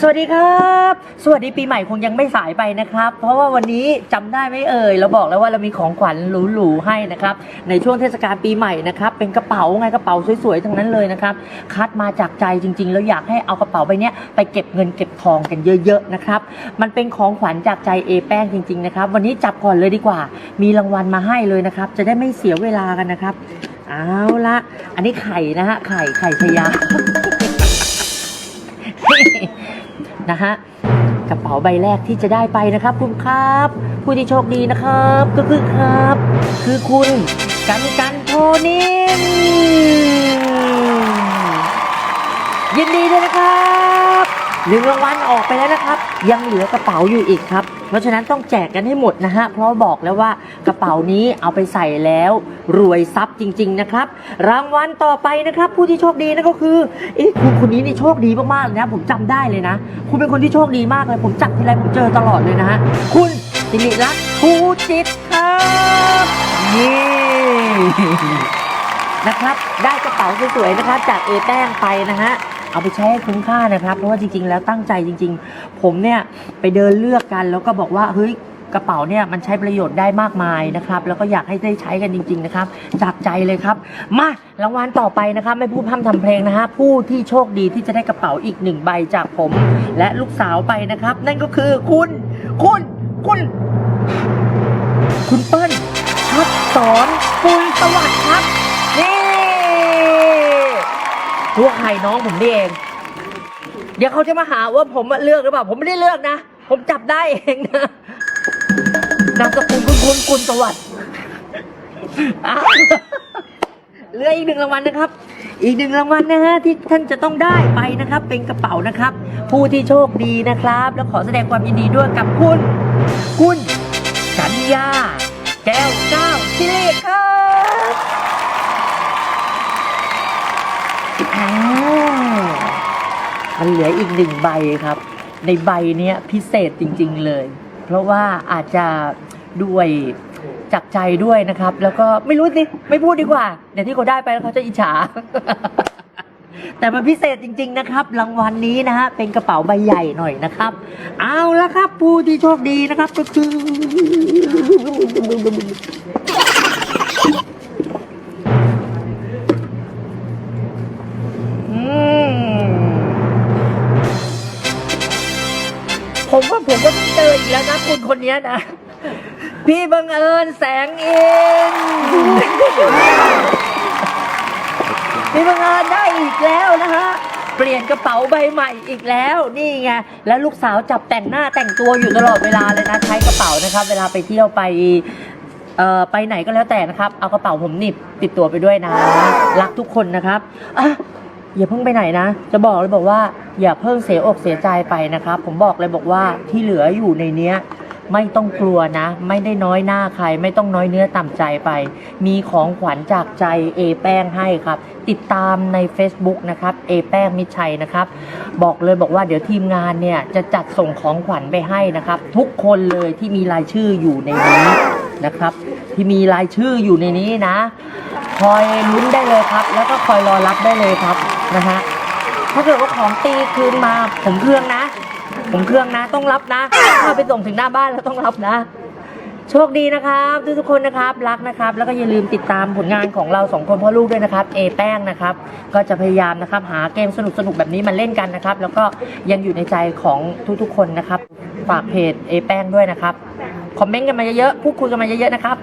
สวัสดีครับ สวัสดีปีใหม่คงยังไม่สายไปนะครับ เพราะว่าวันนี้จำได้ไหมเอ่ยเราบอกแล้วว่าเรามีของขวัญหรูๆให้นะครับ ในช่วงเทศกาลปีใหม่นะครับ เป็นกระเป๋าไงกระเป๋าสวยๆทั้งนั้นเลยนะครับ คัดมาจากใจจริงๆ แล้วอยากให้เอากระเป๋าใบเนี้ยไปเก็บเงินเก็บทองกันเยอะๆนะครับ มันเป็นของขวัญจากใจเอแป้งจริงๆนะครับ วันนี้จับก่อนเลยดีกว่า มีรางวัลมาให้เลยนะครับ จะได้ไม่เสียเวลากันนะครับ เอาละอันนี้ไข่นะฮะไข่ไข่ชยา นะฮะกระเป๋าใบแรกที่จะได้ไปนะครับ คุณครับ ผู้ที่โชคดีนะครับ ก็คือครับ คือคุณกันกันโทนินยินดีด้วยนะครับ หนึ่งรางวัลออกไปแล้วนะครับ ยังเหลือกระเป๋าอยู่อีกครับ เพราะฉะนั้นต้องแจกกันให้หมดนะฮะเพราะบอกแล้วว่ากระเป๋านี้เอาไปใส่แล้ว รวยทรัพย์จริง ๆ นะครับ รางวัลต่อไปนะครับ ผู้ที่โชคดีนั่นก็คือเอ๊ะคุณคนนี้นี่โชคดีมากๆเลยนะผมจำได้เลยนะ คุณเป็นคนที่โชคดีมากเลย ผมจับทีไรผมเจอตลอดเลยนะฮะคุณสิริรัตน์ภูจิตครับนี่นะครับ ได้กระเป๋าสวยๆนะครับ จากเอแป้งไปนะฮะ เอาไปใช้ให้คุ้มค่านะครับ เพราะว่าจริงๆ แล้วตั้งใจจริง ๆ ผมเนี่ยไปเดินเลือกกัน แล้วก็บอกว่าเฮ้ยกระเป๋าเนี่ยมันใช้ประโยชน์ได้มากมายนะครับ แล้วก็อยากให้ได้ใช้กันจริง ๆ นะครับ จากใจเลยครับ มารางวัลต่อไปนะครับ ไม่พูดพร่ำทำเพลงนะฮะผู้ที่โชคดีที่จะได้กระเป๋าอีกหนึ่งใบจากผม และลูกสาวไปนะครับ นั่นก็คือคุณ คุณ คุณ คุณเปิ้ลทับสอนปุยสวัสดิ์ครับ ตัวใครน้องผมนี่เอง เดี๋ยวเขาจะมาหาว่าผมเลือกหรือเปล่า ผมไม่ได้เลือกนะ ผมจับได้เองนะนามสกุลคุณคุณคุณสวัสดิ์เหลืออีกหนึ่งรางวัลนะครับ อีกหนึ่งรางวัลนะฮะที่ท่านจะต้องได้ไปนะครับ เป็นกระเป๋านะครับ ผู้ที่โชคดีนะครับ แล้วขอแสดงความยินดีด้วยกับคุณ คุณสัญญาแก้วเก้าสิริครับ อ้าวมันเหลืออีกหนึ่งใบครับ ในใบเนี้ยพิเศษจริง ๆเลย เพราะว่าอาจจะด้วยจากใจด้วยนะครับ แล้วก็ไม่รู้สิไม่พูดดีกว่า เดี๋ยวที่เขาได้ไปแล้วเขาจะอิจฉา แต่มันพิเศษจริง ๆ นะครับ รางวัลนี้นะฮะเป็นกระเป๋าใบใหญ่หน่อยนะครับ เอาละครับผู้ที่โชคดีนะครับก็คือ ผมก็ต้องเจออีกแล้วนะคุณคนนี้นะ พี่บังเอิญแสงอิน พี่บังเอิญได้อีกแล้วนะฮะเปลี่ยนกระเป๋าใบใหม่อีกแล้วนี่ไงแล้วลูกสาวจับแต่งหน้าแต่งตัวอยู่ตลอดเวลาเลยนะใช้กระเป๋านะครับ เวลาไปเที่ยวไปเอ่อไปไหนก็แล้วแต่นะครับ เอากระเป๋าผมหนิบติดตัวไปด้วยนะ รักทุกคนนะครับอะ อย่าเพิ่งไปไหนนะ จะบอกเลยบอกว่า อย่าเพิ่งเสียอกเสียใจไปนะครับ ผมบอกเลยบอกว่าที่เหลืออยู่ในเนี้ยไม่ต้องกลัวนะ ไม่ได้น้อยหน้าใคร ไม่ต้องน้อยเนื้อต่ำใจไป มีของขวัญจากใจเอแป้งให้ครับ ติดตามใน Facebook นะครับเอแป้งมิชัยนะครับ บอกเลยบอกว่าเดี๋ยวทีมงานเนี่ยจะจัดส่งของขวัญไปให้นะครับ ทุกคนเลยที่มีรายชื่ออยู่ในนี้นะครับ ที่มีรายชื่ออยู่ในนี้นะ คอยลุ้นได้เลยครับ แล้วก็คอยรอรับได้เลยครับนะฮะถ้าเกิดว่าของตีคืนมาผมเครื่องนะ ผมเครื่องนะ ต้องรับนะถ้าไปส่งถึงหน้าบ้านแล้วต้องรับนะ โชคดีนะครับทุกทุกๆคนนะครับรักนะครับ แล้วก็อย่าลืมติดตามผลงานของเราสองคนพ่อลูกด้วยนะครับเอแป้งนะครับ ก็จะพยายามนะครับ หาเกมสนุกๆแบบนี้มาเล่นกันนะครับ แล้วก็ยังอยู่ในใจของทุกๆคนนะครับฝากเพจเอแป้งด้วยนะครับคอมเมนต์กันมาเยอะๆพูดคุยกันมาเยอะๆนะครับ